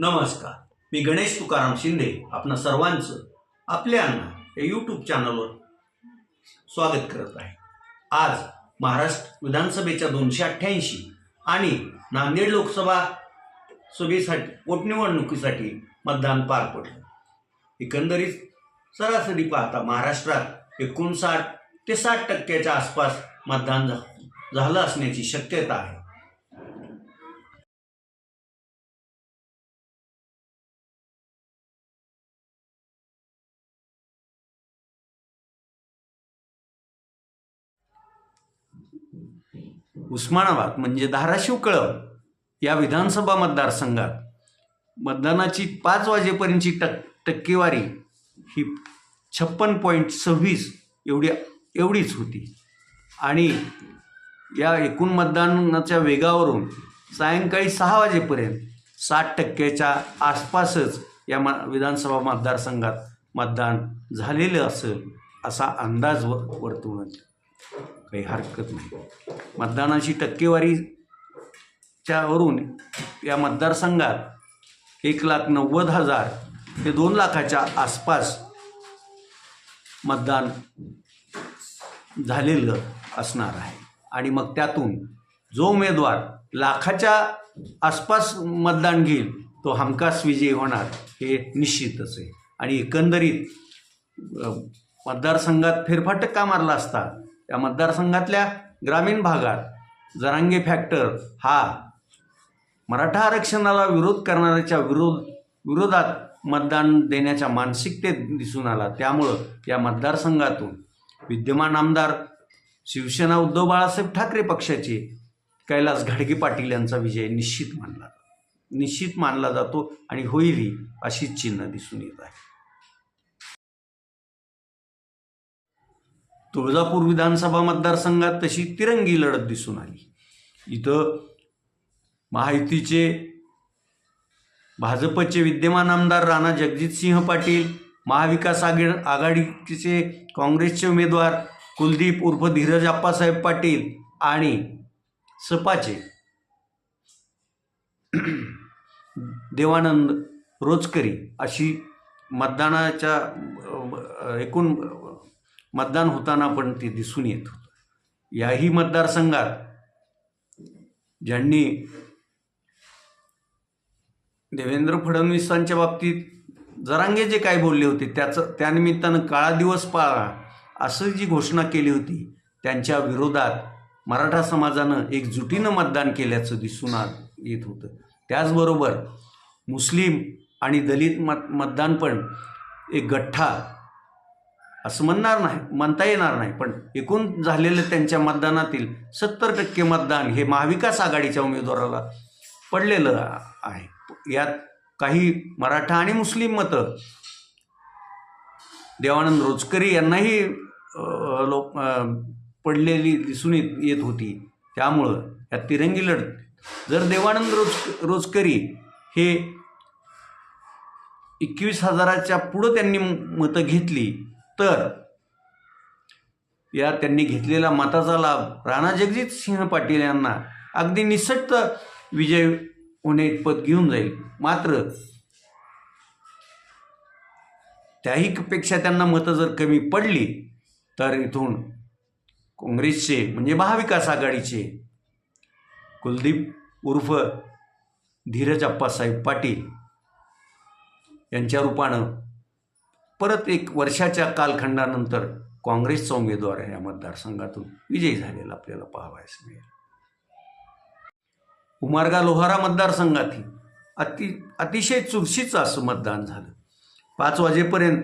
नमस्कार. मी गणेश तुकाराम शिंदे आपणा सर्वांचं आपल्या या यूट्यूब चॅनलवर स्वागत करत आहे. आज महाराष्ट्र विधानसभेच्या दोनशे अठ्ठ्याऐंशी आणि नांदेड लोकसभा सभेसाठी पोटनिवडणुकीसाठी मतदान पार पडलं. एकंदरीत सरासरी पाहता महाराष्ट्रात एकोणसाठ ते साठ टक्क्याच्या आसपास मतदान झा- झालं असण्याची शक्यता आहे. उस्मानाबाद म्हणजे धाराशिव कळव या विधानसभा मतदारसंघात मतदानाची पाच वाजेपर्यंतची टक टक्केवारी ही छप्पन पॉईंट सव्वीस एवढी एवढीच होती. आणि या एकूण मतदानाच्या वेगावरून सायंकाळी सहा वाजेपर्यंत साठ टक्क्याच्या आसपासच या म विधानसभा मतदारसंघात मतदान झालेलं असेल असा अंदाज व वर्तवण्यात काही हरकत नाही. मतदानाची टक्केवारीच्यावरून या मतदारसंघात एक लाख नव्वद हजार ते दोन लाखाच्या आसपास मतदान झालेलं असणार आहे. आणि मग त्यातून जो उमेदवार लाखाच्या आसपास मतदान घेईल तो हमखास विजयी होणार हे निश्चितच आहे. आणि एकंदरीत मतदारसंघात फेरफाटक का मारला असता त्या मतदारसंघातल्या ग्रामीण भागात जरांगे फॅक्टर हा मराठा आरक्षणाला विरोध करणाऱ्याच्या विरोध विरोधात मतदान देण्याच्या मानसिकतेत दिसून आला. त्यामुळं या मतदारसंघातून विद्यमान आमदार शिवसेना उद्धव बाळासाहेब ठाकरे पक्षाचे कैलास घाडगे पाटील यांचा विजय निश्चित मानला निश्चित मानला जातो आणि होईलही अशीच चिन्ह दिसून येत आहे. तुळजापूर विधानसभा मतदारसंघात तशी तिरंगी लढत दिसून आली. इथं महायुतीचे भाजपचे विद्यमान आमदार राणा जगजितसिंह पाटील महाविकास आघाडी आघाडीचे काँग्रेसचे उमेदवार कुलदीप उर्फ धीरज आप्पासाहेब पाटील आणि सपाचे देवानंद रोजकरी अशी मतदानाच्या एकूण मतदान होताना पण ते दिसून येत होतं. याही मतदारसंघात ज्यांनी देवेंद्र फडणवीसांच्या बाबतीत जरांगे जे काय बोलले होते त्याचं त्यानिमित्तानं काळा दिवस पाळा असं जी घोषणा केली होती त्यांच्या विरोधात मराठा समाजानं एकजुटीनं मतदान केल्याचं दिसून आ येत होतं. त्याचबरोबर मुस्लिम आणि दलित मत मतदान पण एक गठ्ठा असं म्हणणार नाही म्हणता येणार नाही. पण एकूण झालेलं त्यांच्या मतदानातील सत्तर टक्के मतदान हे महाविकास आघाडीच्या उमेदवाराला पडलेलं आहे. यात काही मराठा आणि मुस्लिम मतं देवानंद रोजकरी यांनाही लोक पडलेली दिसून येत येत होती. त्यामुळं या तिरंगी लढत. जर देवानंद रोज रोजकरी हे एकवीस हजाराच्या पुढं त्यांनी मतं घेतली तर या त्यांनी घेतलेला मताचा लाभ राणा जगजित सिंह पाटील यांना अगदी निसट्ट विजय होणे इतपत घेऊन जाईल. मात्र त्याही पेक्षा त्यांना मतं जर कमी पडली तर इथून काँग्रेसचे म्हणजे महाविकास आघाडीचे कुलदीप उर्फ धीरज अप्पासाहेब पाटील यांच्या रूपानं परत एक वर्षाच्या कालखंडानंतर काँग्रेसचा उमेदवार या मतदारसंघातून. विजयी झालेला आपल्याला पाहावयास मिळेल. उमारगा लोहारा मतदारसंघातही अति अतिशय चुरशीचं असं मतदान झालं. पाच वाजेपर्यंत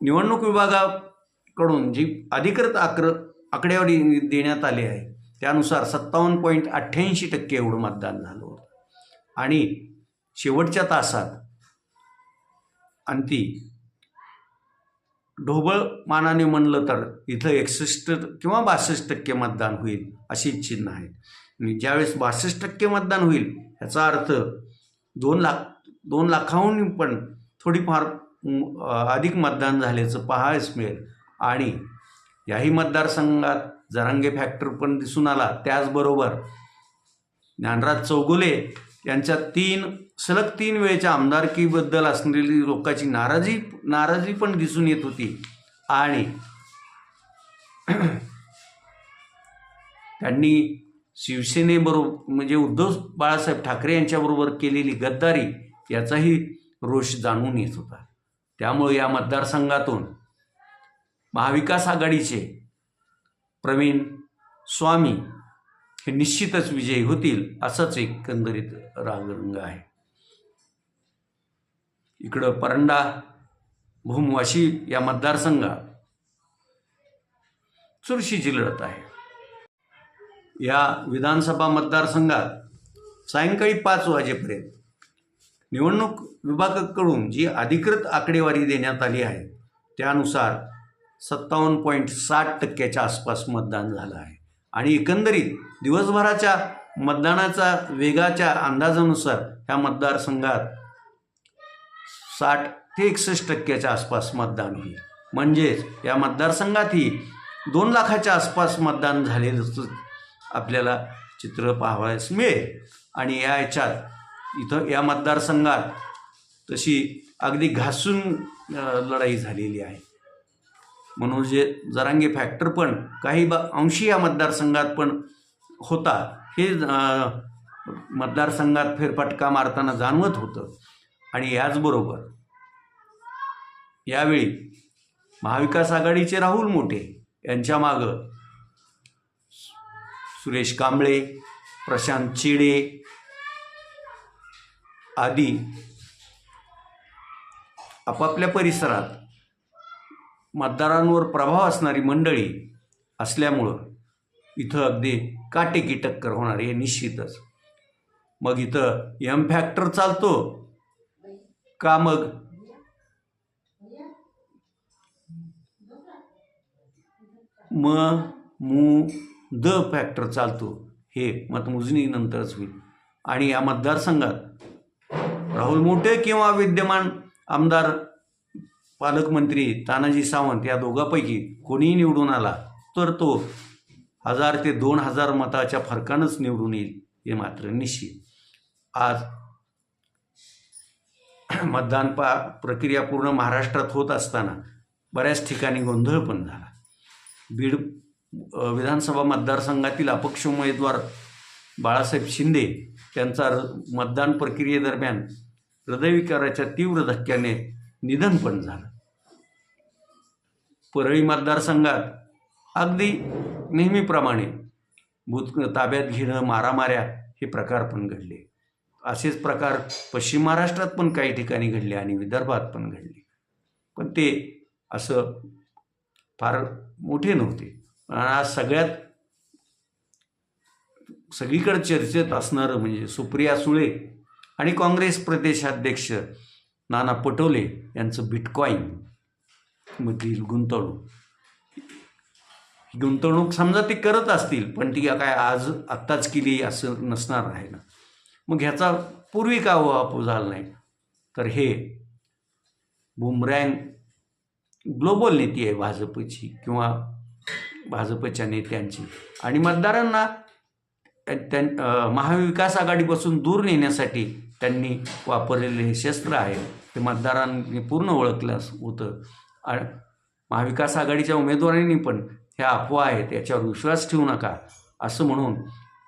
निवडणूक विभागाकडून जी अधिकृत आक्र आकडेवारी देण्यात आली आहे त्यानुसार सत्तावन्न पॉईंट अठ्ठ्याऐंशी टक्के एवढं मतदान झालं होतं. आणि शेवटच्या तासात अंती ढोबळ मानाने म्हणलं तर इथं एकसष्ट किंवा बासष्ट टक्के मतदान होईल अशी चिन्ह आहे आणि ज्यावेळेस बासष्ट टक्के मतदान होईल ह्याचा अर्थ दोन लाख दोन लाखाहून पण थोडीफार अधिक मतदान झाल्याचं पाहायच मिळेल. आणि याही मतदारसंघात जरांगे फॅक्टर पण दिसून आला. त्याचबरोबर ज्ञानराज चौगुले यांच्या तीन सलग तीन वेळेच्या आमदारकीबद्दल असलेली लोकांची नाराजी नाराजी पण दिसून येत होती. आणि त्यांनी शिवसेनेबरोबर म्हणजे उद्धव बाळासाहेब ठाकरे यांच्याबरोबर केलेली गद्दारी याचाही रोष जाणून येत होता. त्यामुळे या मतदारसंघातून महाविकास आघाडीचे प्रवीण स्वामी हे निश्चितच विजयी होतील असाच एकंदरीत रागरंग आहे. इकडं परंडा भूमवाशी या मतदारसंघात चुरशीची लढत आहे. या विधानसभा मतदारसंघात सायंकाळी पाच वाजेपर्यंत निवडणूक विभागाकडून जी अधिकृत आकडेवारी देण्यात आली आहे त्यानुसार सत्तावन्न पॉईंट साठ टक्क्याच्या आसपास मतदान झालं आहे. आणि एकंदरीत दिवसभराच्या मतदानाचा वेगाच्या अंदाजानुसार ह्या मतदारसंघात साठ ते एकसष्ट टक्क्याच्या आसपास मतदान होईल. म्हणजेच या मतदारसंघातही दोन लाखाच्या आसपास मतदान झालेलं आपल्याला चित्र पाहावयास मिळेल. आणि या याच्यात इथं या मतदारसंघात तशी अगदी घासून लढाई झालेली आहे. म्हणून जे जरांगे फॅक्टर पण काही बा अंशी या मतदारसंघात पण होता. हे मतदारसंघात फेरफटका मारताना जाणवत होतं. आणि याचबरोबर यावेळी महाविकास आघाडीचे राहुल मोठे यांच्या मागं सुरेश कांबळे प्रशांत चिडे आदी आपापल्या परिसरात मतदारांवर प्रभाव असणारी मंडळी असल्यामुळं इथं अगदी काटेकी टक्कर होणार हे निश्चितच. मग इथं एम फॅक्टर चालतो. का मग? म मू द फॅक्टर चालतो. हे मतमोजणीनंतरच होईल. आणि या मतदारसंघात राहुल मोठे किंवा विद्यमान आमदार पालकमंत्री तानाजी सावंत या दोघांपैकी कोणीही निवडून आला तर तो हजार ते दोन हजार मताच्या फरकानंच निवडून येईल हे मात्र निश्चित. आज मतदान पा प्रक्रिया पूर्ण महाराष्ट्रात होत असताना बऱ्याच ठिकाणी गोंधळ पण झाला. बीड विधानसभा मतदारसंघातील अपक्ष उमेदवार बाळासाहेब शिंदे त्यांचा र- मतदान प्रक्रियेदरम्यान हृदयविकाराच्या तीव्र धक्क्याने निधन पण झालं. परळी मतदारसंघात अगदी नेहमीप्रमाणे भूत ताब्यात घेणं मारामाऱ्या हे प्रकार पण घडले. असेच प्रकार पश्चिम महाराष्ट्रात पण काही ठिकाणी घडले आणि विदर्भात पण घडले. पण ते असं फार मोठे नव्हते. पण आज सगळ्यात सगळीकडे चर्चेत असणारं म्हणजे सुप्रिया सुळे आणि काँग्रेस प्रदेशाध्यक्ष नाना पटोले यांचं बिटकॉईन मधील गुंतवणूक. गुंतवणूक समजा ते करत असतील पण ती काय आज आत्ताच केली असं नसणार आहे ना. मग ह्याचा पूर्वी का हो वापू झाला नाही? तर हे बुमरँग ग्लोबल नीती आहे भाजपची किंवा भाजपच्या नेत्यांची. आणि मतदारांना त्यां महाविकास आघाडीपासून दूर नेण्यासाठी त्यांनी वापरलेले हे शस्त्र आहे ते मतदारांनी पूर्ण ओळखलं होतं. आणि महाविकास आघाडीच्या उमेदवारांनी पण ह्या अफवा आहेत याच्यावर विश्वास ठेवू नका असं म्हणून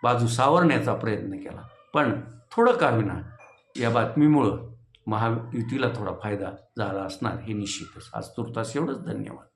बाजू सावरण्याचा प्रयत्न केला. पण थोडं का होईना या बातमीमुळं महायुतीला थोडा फायदा झाला असणार हे निश्चितच. आज तुर्तास एवढंच. धन्यवाद.